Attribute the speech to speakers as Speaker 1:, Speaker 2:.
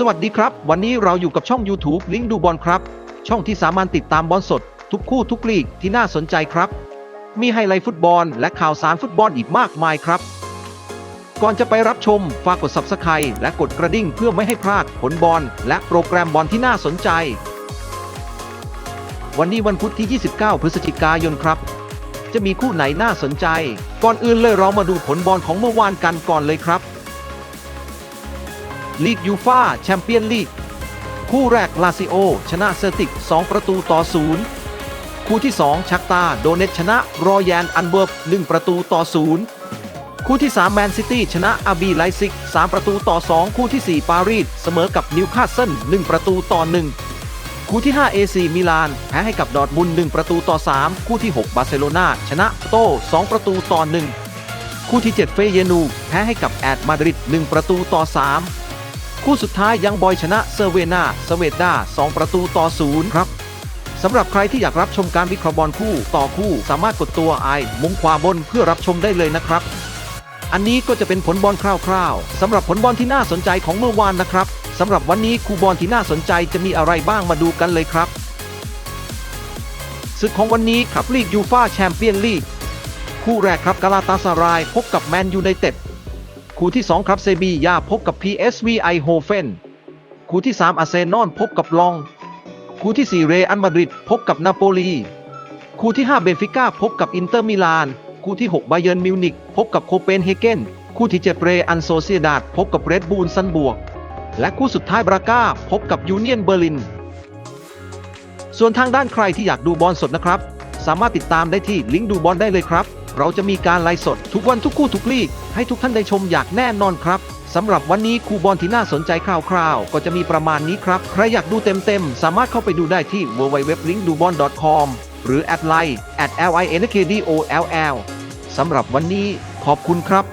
Speaker 1: สวัสดีครับ วันนี้เราอยู่กับช่อง YouTube ลิงก์ดูบอลครับ ช่องที่สามารถติดตามบอลสด ทุกคู่ทุกลีกที่น่าสนใจครับ มีไฮไลท์ฟุตบอล และข่าวสารฟุตบอลอีกมากมายครับ ก่อนจะไปรับชมฝากกด Subscribe และกดกระดิ่งเพื่อไม่ให้พลาดผลบอลและโปรแกรมบอลที่น่าสนใจ วันนี้วันพุธที่ 29 พฤศจิกายนครับ จะมีคู่ไหนน่าสนใจ ก่อนอื่นเลยเรามาดูผลบอลของเมื่อวานกันก่อนเลยครับ ลีกยูฟาแชมเปี้ยนลีก คู่แรกลาซิโอ ชนะเซอร์ติก 2 ประตูต่อ 0 คู่ที่ 2 ชักตา โดเนตชนะรอยันอันเบิร์ก1ประตูต่อ 0 คู่ที่ 3 แมนซิตี้ ชนะอาบีไลซิก 3 ประตูต่อ 2 คู่ที่ 4 ปารีส เสมอกับนิวคาสเซิล1ประตูต่อ 1 คู่ที่ 5 เอซีมิลาน แพ้ให้กับดอร์ทมุน1ประตูต่อ 3 คู่ที่ 6 บาร์เซโลนาชนะโต2ประตูต่อ 1 คู่ที่ 7 เฟเยนู แพ้ให้กับแอดมาดริด1ประตูต่อ 3 คู่สุดท้ายยังบอยชนะเซอร์เวนาสเวดา2 ประตูต่อ0ครับสำหรับใครที่อยากรับชมการวิเคราะห์บอลคู่ต่อคู่สามารถกดตัวไอมุมขวาบนเพื่อรับชมได้เลยนะครับ อันนี้ก็จะเป็นผลบอลคร่าวๆสำหรับผลบอลที่น่าสนใจของเมื่อวานนะครับสำหรับวันนี้คู่บอลที่น่าสนใจจะมีอะไรบ้างมาดูกันเลยครับศึกของวันนี้ครับลีกยูฟาแชมเปี้ยนลีกคู่แรกครับกาลาตาสารายพบกับแมนยูไนเต็ด คู่ที่ 2 ครับเซบียาพบกับ PSV ไอโฮเฟนคู่ที่ 3 อาร์เซนอลพบกับลอง คู่ที่ 4 เรอัลมาดริดพบกับนาโปลี คู่ที่ 5 เบนฟิก้าพบกับอินเตอร์มิลาน คู่ที่ 6 บาเยิร์นมิวนิกพบกับโคเปนเฮเกน คู่ที่ 7 เรอันโซเซียดาดพบกับเรดบูลซันบวก และคู่สุดท้ายบราก้าพบกับยูเนียนเบอร์ลิน ส่วนทางด้านใครที่อยากดูบอลสดนะครับ สามารถติดตามได้ที่ลิงก์ดูบอลได้เลยครับ เราจะมีการไลฟ์สดทุกวันทุกคู่ทุกลีก ให้ทุกท่านได้ชมอย่างแน่นอนครับสำหรับวันนี้คู่บอลที่น่าสนใจคร่าวๆ ก็จะมีประมาณนี้ครับ ใครอยากดูเต็มๆ สามารถเข้าไปดูได้ที่ www.linkdubon.com หรือแอดไลน์ @linkdoll สำหรับวันนี้ขอบคุณครับ